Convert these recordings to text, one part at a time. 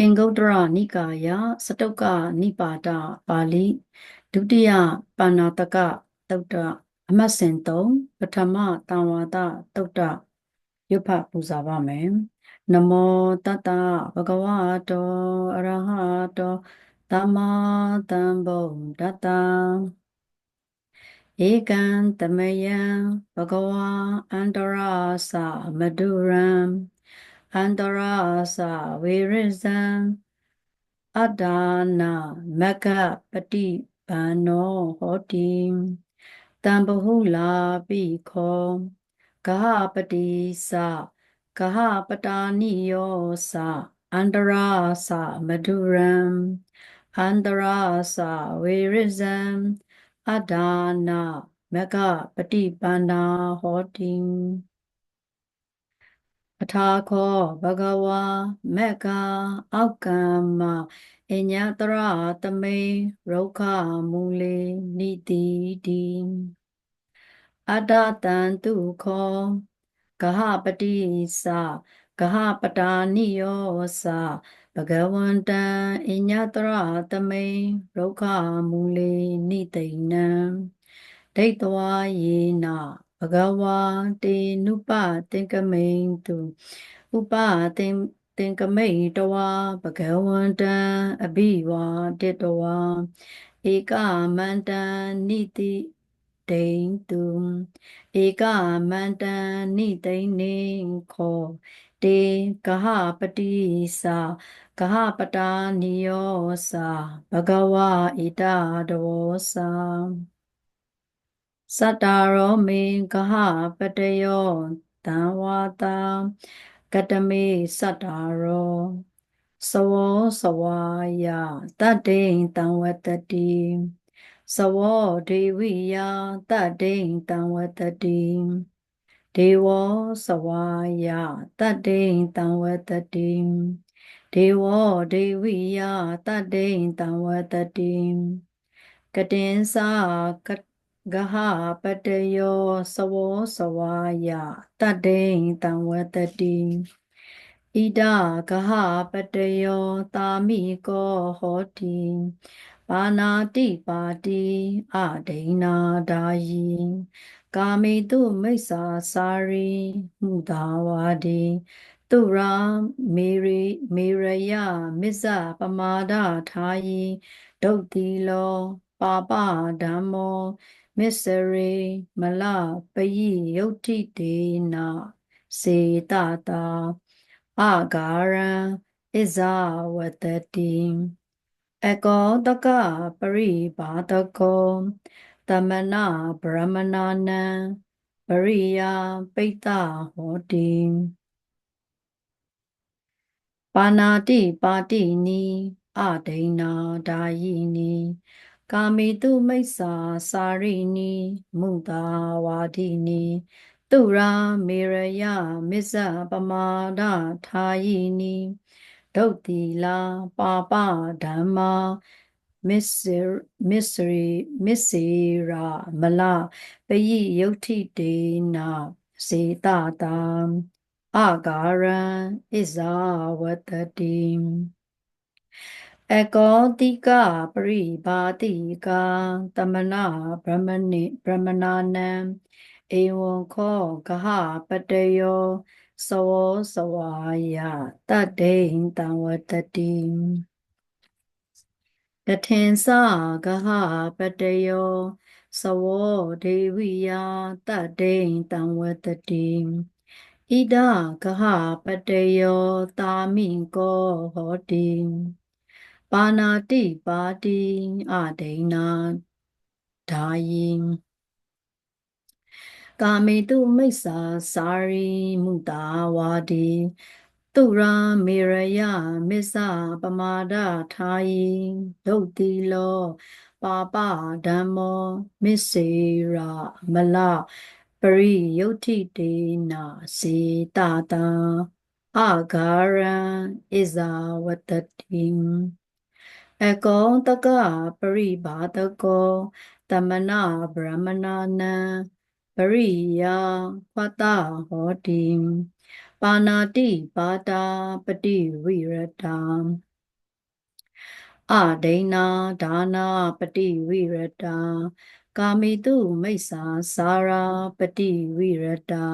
အင်္ဂုတ္တရနိကာယစတုကနိပါဒပါဠိဒုတိယပါဏာတကသုတ်တအမတ်စဉ်3ပထမတံဝါဒသုတ်တရွတ်ဖတ်ပူဇော်ပါမယ်နမောတတဗုဒ္ဓဝါတောအရဟတောသမ္မာသမ္ဗုဒ္ဓတ္တဧကံတမယံဘဂဝါအန္တရာသမဒုရံ အန္တရာသဝေရဇံအတ္တာနာမကပတိပန္နောဟောတိတံဘဟုလာပိခောဂဟပတိသဂဟပတာနိယောသအန္တရာသမဓုရံအန္တရာသဝေရဇံအတ္တာနာမကပတိပန္နာဟောတိ အထာခောဘဂဝါမေကအောက်ကမ္မအညတရသမေရုခမူလေနိတိတိအတ္တတံတုခောဂဟပတိသဂဟပတာနိယောသဘဂဝန္တံအညတရသမေရုခမူလေနိတိနံဒိဋ္ဌဝါယေန ဘဂဝါတေနုပသင်္ကမိန်တုဥပသင်သင်္ကမိန်တဝါဘဂဝန္တံအဘိဝါတေတဝါဧကမန္တံနိတိဒိန်တုဧကမန္တံနိသိနေခောတေကဟပတိသာကဟပတာနိယောသာဘဂဝါဣတတဝောသာ စတ္တာရောမေကဟပတယောတံဝါတာကတမေစတ္တာရောသဝောသဝါယတတ္တိတံဝတတိသဝောဒေဝိယတတ္တိတံဝတတိဒေဝောသဝါယတတ္တိတံဝတတိဒေဝောဒေဝိယတတ္တိတံဝတတိကတင်္စာက ဂဟပတယောသဝောသဝါယတတ္တိတံဝတတိဣဒဂဟပတယောတာမိကောဟောတိပါဏာတိပါတိအဒိနာဒါယီကာမိတုမိစ္ဆာစာရိမှုသာဝါဒီတုရာမေရိမေရယမစ္ဆပမာဒထာယီဒုတ်တိလောပါပဓမ္မော မစ္စရေမလပယိယုတ်တိတေနစေတတာအာဂါရံဣဇဝတတိအကောတကပရိဘာတကောတမနာဗရမနာနံပရိယာပိတ္တဟောတိပါဏာတိပါတိနီအဒိဏဒါယိနီ ကာမေတုမိစ္ဆာစာရိနီမုတာဝါဒိနီတုရာမေရယမစ္ဆပမာဒထာယိနီဒုတ်တိလာပါပဓမ္မာမစ္စေမစ္စေမစ္စေရာမလပယိယုတ်ထိတေနာစေတတာအာဂါရံဣဇာဝတတိ အကောတိကပရိဘာတိကာတမနာဗြဟ္မဏိဗြဟ္မနာနံဧဝံခောဂဟပတယောသဝောသဝါယတတ္တိတံဝတတိတထင်္စဂဟပတယောသဝောဒေဝိယတတ္တိတံဝတတိဣဒဂဟပတယောတာမိကောဟောတိ ပါဏာတိပါတိအဒိဏဒါယိကာမေတုမိစ္ဆာစာရိမုတာဝါဒီတုရာမေရယမစ္ဆပမာဒထာယိဒုတ်တိလောပါပဓမ္မောမစ္စေရာမလပရိယုတ်တိတေနာစေတတာအာဂါရံဣဇာဝတတိ အကောတကပရိဘာတကောတမနာဗြဟ္မနာနံပရိယာဖတဟောတိပါဏာတိပါတာပတိဝိရတံအဒိဏဒါနာပတိဝိရတာကာမိတုမိစ္ဆာစာရာပတိဝိရတာ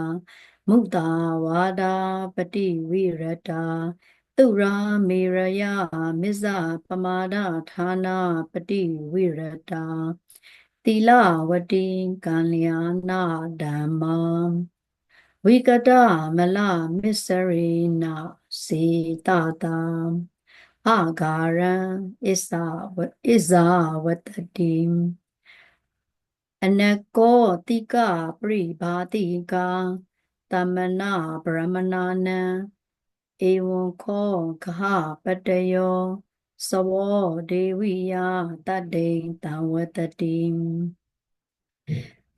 မုတာဝါဒာပတိဝိရတာ သူရာမေရယမစ္ဆပမာဒဌာနာပတိဝိရတာသီလဝတိကံလျာနာဓမ္မဝိကတမလမစ္စရိနာစေတတာအာဂါရံဣဇဝဣဇဝတတိအနကောတိကပရိဘာတိကာတမနာဗရမနာနံ ဧဝံခောခဟပတယောသဝောဒေဝိယတတ္တိတံဝတတိ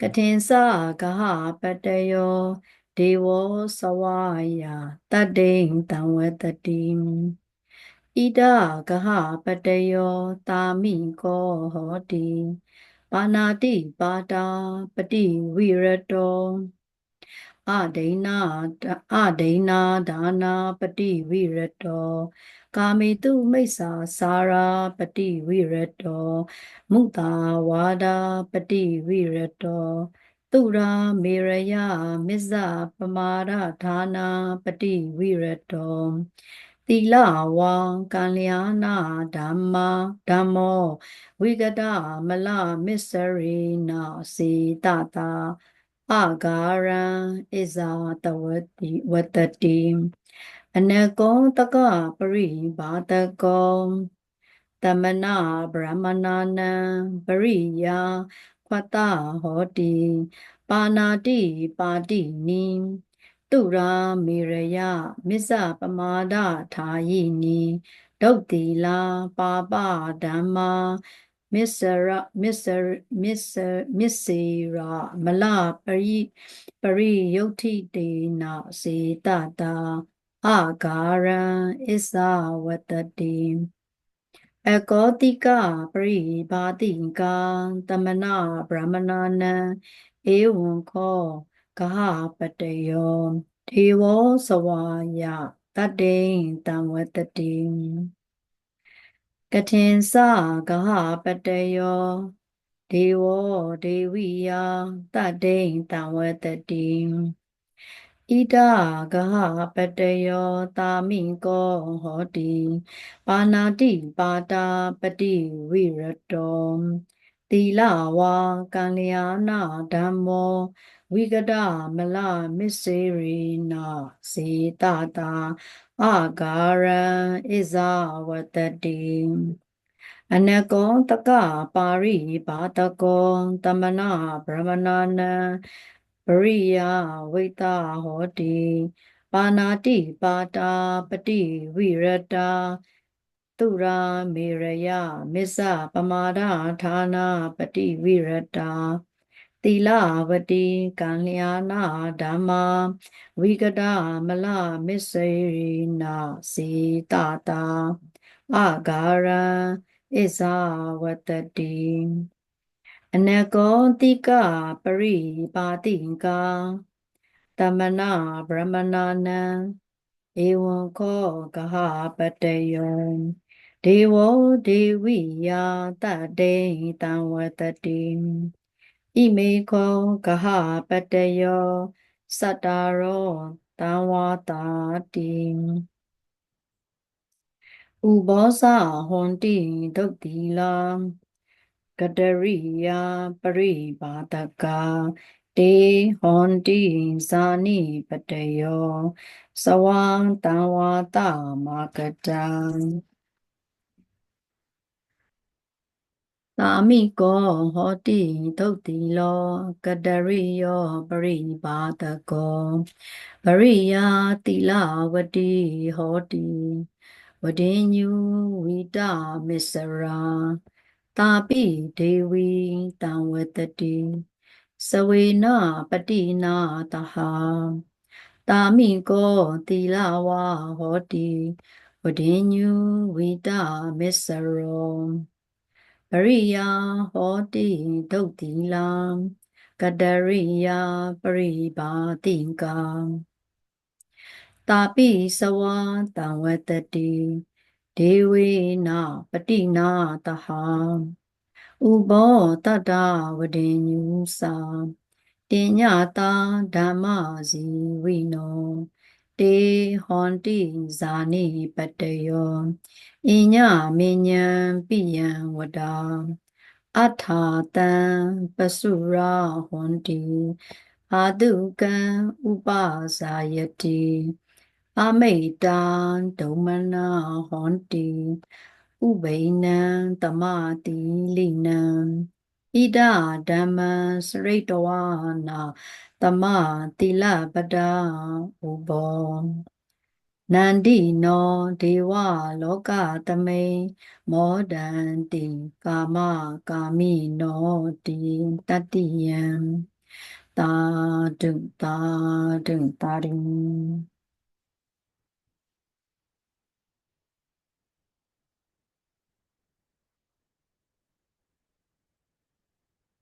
ကထင်္စကဟပတယောဒေဝောသဝယတတ္တိတံဝတတိဣဒကဟပတယောတာမိကောဟောတိပါဏာတိပါတာပတိဝိရတော အဒိနာအဒိနာဒါနာပတိဝိရတောကာမေတုမိစ္ဆာစာရာပတိဝိရတောမုတာဝါဒာပတိဝိရတောသူရာမေရယမစ္ဆပမာဒဌာနာပတိဝိရတောသီလဝံကံလျာနာဓမ္မဓမ္မောဝိကတမလမစ္စရိနာစေတတာ အာဂါရံဣဇာတဝတိဝတတိအနကောတကပရိဘာတကောတမနာဗြဟ္မနာနံပရိယာခွတ္တဟောတိပါဏာတိပါတိနိတုရာမေရယမစ္ဆပမာဒထာယိနိဒုတ်တိလာပါပဓမ္မာ မစ္စရမစ္စမစ္စမစ္စေရာမလပရိပရိယုတ်ထိတေနစေတတာအာဂါရံဣဇဝတတိအကောတိကပရိဘာတိကံတမနာဗြဟ္မနာနံဧဝံခောကဟပတယောဒေဝောသဝါယတတ္တိတံဝတတိ ကထင်္စကဟပတယောဒေဝောဒေဝိယတတ္တိတံဝတတိဣဒဂဟပတယောတာမိကောဟောတိပါဏာတိပါတာပတိဝိရတောသီလဝါကံလျာနာဓမ္မော ဝိကဒမလမစ္စေရိနာစေတတာအာဂါရံဣဇဝတတိအနကောတကပါရိဘာတကောတမနာဗြဟ္မနာနံပရိယဝိတဟောတိပါဏာတိပါတာပတိဝိရတာသူရာမေရယမစ္ဆပမာဒဌာနာပတိဝိရတာ သီလဝတိကံလျာနာဓမ္မာဝိကတမလမစ္စေရိနာစေတတာအာဂါရံဣဇဝတတိအနကောတိကပရိပါတိကတမနာဗြဟ္မနာနံဧဝံခောကဟပတယောဒေဝဒေဝိယာတတေတံဝတတိ ဣမေခောကဟပတယောစတ္တရောတံဝတာတိဥဘောဇဟွန်တိဒုတ်တိလာကတရိယာပရိပါဒကတေဟွန်တိဇာနိပတယောသဝံတံဝါတမကတံ သာမိကောဟောတိသုတ်တိလောကတရိယောပရိပါဒကောပရိယာတိလဝတိဟောတိဝဒေညုဝိတမစ္စရာတာပိဒေဝီတံဝတတိစဝေနပတိနာတဟာတာမိကောတိလဝါဟောတိဝဒေညုဝိတမစ္စရော ပရိယာဟောတိဒုတ်တိလံကတရိယာပရိပါတိကံတာပိစဝတံဝတတိဒေဝေနပတိနာတဟဥဘောတတဝဒေညုစာတင်ညတာဓမ္မစီဝိနော တေဟွန်တိဇာနိပတယောအညမေညံပိယံဝဒါအထာတံပစုရာဟွန်တိအာတုကံဥပဇာယတိအမိတံဒုမနာဟွန်တိဥဘိနံတမတိလိနံ ဣဒဓမ္မစရိတဝနာတမတိလပဒဥဘောနန္ဒီနောဒေဝလောကသမိန်မောဒန္တိကာမကာမိနောတိတတ္တိယံသာဓုသာဓုသာရိ